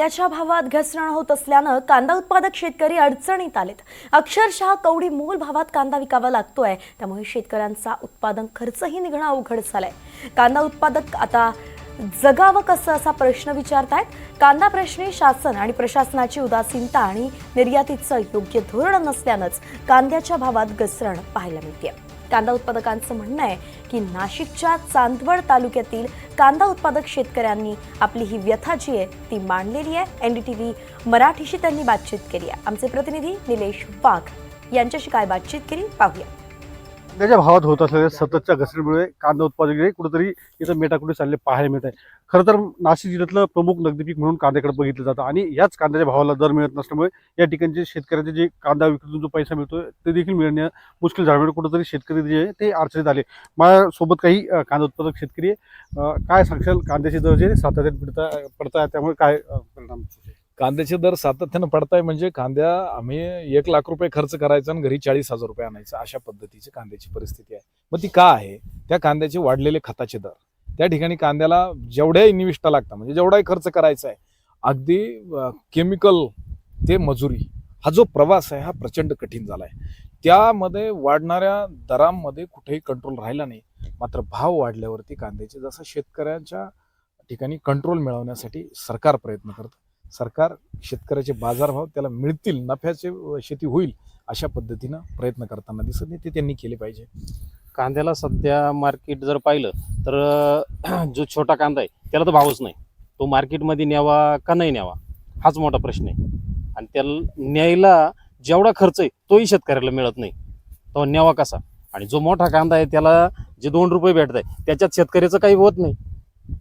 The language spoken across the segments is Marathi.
कांद्याच्या भावात घसरण होत असल्यानं कांदा उत्पादक शेतकरी अडचणीत आलेत. अक्षरशः कवडी मोल भावात कांदा विकावा लागतोय. त्यामुळे शेतकऱ्यांचा उत्पादन खर्चही निघणं अवघड झालाय. कांदा उत्पादक आता जगावं कसं असा प्रश्न विचारतायत? कांदा प्रश्नी शासन आणि प्रशासनाची उदासीनता आणि निर्यातीचं योग्य धोरण नसल्यानंच कांद्याच्या भावात घसरण पाहायला मिळते कांदा उत्पादकांचं म्हणणं आहे की नाशिकच्या चांदवड तालुक्यातील कांदा उत्पादक शेतकऱ्यांनी आपली ही व्यथा जी आहे ती मांडलेली आहे. एन डी टी व्ही मराठीशी त्यांनी बातचीत केली आहे. आमचे प्रतिनिधी निलेश वाघ यांच्याशी काय बातचीत केली पाहूया. कांद्याच्या भावात होत असलेल्या सततच्या घसरणीमुळे कांदा उत्पादक कुठेतरी इथं मेटाकुटी चालले पाहायला मिळत आहे. खरं तर नाशिक जिल्ह्यातलं प्रमुख नगदी पीक म्हणून कांद्याकडे बघितलं जातं आणि याच कांद्याच्या भावाला दर मिळत नसल्यामुळे या ठिकाणचे शेतकऱ्यांचे जे कांदा विक्रीतून जो पैसा मिळतो ते देखील मिळणं मुश्किल झाल्यामुळे म्हणजे कुठेतरी शेतकरी जे आहे ते अडचणीत आले. माझ्यासोबत काही कांदा उत्पादक शेतकरी काय सांगशाल? कांद्याचे दर जे सातत्याने पडता पडताय. त्यामुळे काय परिणाम कांद्याचे दर सातत्यानं पडताय म्हणजे कांद्या आम्ही एक लाख रुपये खर्च करायचा आणि घरी चाळीस हजार रुपये आणायचं अशा पद्धतीची कांद्याची परिस्थिती आहे. मग ती का आहे? त्या कांद्याचे वाढलेले खताचे दर. त्या ठिकाणी कांद्याला जेवढ्याही निविष्टा लागतात म्हणजे जेवढाही खर्च करायचा आहे अगदी केमिकल ते मजुरी हा जो प्रवास आहे हा प्रचंड कठीण झाला आहे त्यामध्ये वाढणाऱ्या दरांमध्ये कुठेही कंट्रोल राहिला नाही. मात्र भाव वाढल्यावरती कांद्याचे जसं शेतकऱ्यांच्या ठिकाणी कंट्रोल मिळवण्यासाठी सरकार प्रयत्न करतं सरकार शेतकऱ्याचे बाजारभाव त्याला मिळतील नफ्याचे शेती होईल अशा पद्धतीनं प्रयत्न करताना दिसत नाही. ते त्यांनी केले पाहिजे. कांद्याला सध्या मार्केट जर पाहिलं तर जो छोटा कांदा आहे त्याला तर भावच नाही. तो मार्केटमध्ये न्यावा का नाही न्यावा? हाच मोठा प्रश्न आहे. आणि त्याला न्यायला जेवढा खर्च आहे तोही शेतकऱ्याला मिळत नाही. तो न्यावा कसा? आणि जो मोठा कांदा आहे त्याला जे दोन रुपये भेटत आहे त्याच्यात शेतकऱ्याचं काही होत नाही.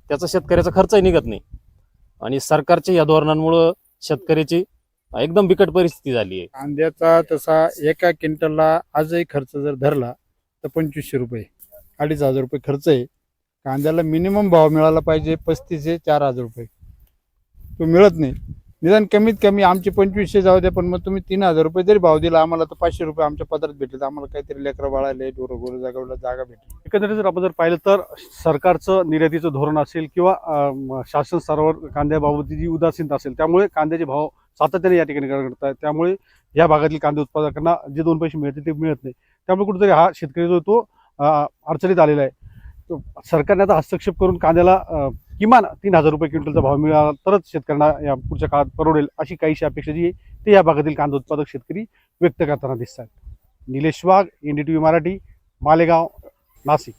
त्याचा शेतकऱ्याचा खर्चही निघत नाही. आणि सरकारच्या या धोरणांमुळं शेतकऱ्याची एकदम बिकट परिस्थिती झाली आहे. कांद्याचा तसा एका क्विंटलला आजही खर्च जर धरला तर पंचवीसशे रुपये अडीच हजार रुपये खर्च आहे. कांद्याला मिनिमम भाव मिळाला पाहिजे पस्तीस ते चार हजार रुपये. तो मिळत नाही. निदान कमीत कमी आमचे पंचवीसशे जाऊ द्या पण मग तुम्ही तीन हजार रुपये जरी भाव दिला आम्हाला तर पाचशे रुपये आमच्या पदरात भेटले तर आम्हाला काहीतरी लेकरं बाळाले ढोरं गोरं जागा जागा भेटेल. एकंदरीत जर आपण जर पाहिलं तर सरकारचं निर्यातीचं धोरण असेल किंवा शासन स्तरावर कांद्याबाबत जी उदासीनता असेल त्यामुळे कांद्याचे भाव सातत्याने या ठिकाणी घडत आहेत. त्यामुळे या भागातील कांदे उत्पादकांना जे दोन पैसे मिळते ते मिळत नाही. त्यामुळे कुठेतरी हा शेतकरी जो तो अडचणीत आलेला आहे. तो सरकारने आता हस्तक्षेप करून कांद्याला किमान तीन हजार रुपये क्विंटलचा भाव मिळाला तरच शेतकऱ्यांना या पुढच्या काळात परवडेल अशी काहीशी अपेक्षा जी आहे ते या भागातील कांदा उत्पादक शेतकरी व्यक्त करताना दिसतात Nilesh Wagh N D T V Marathi Malegaon. Nashik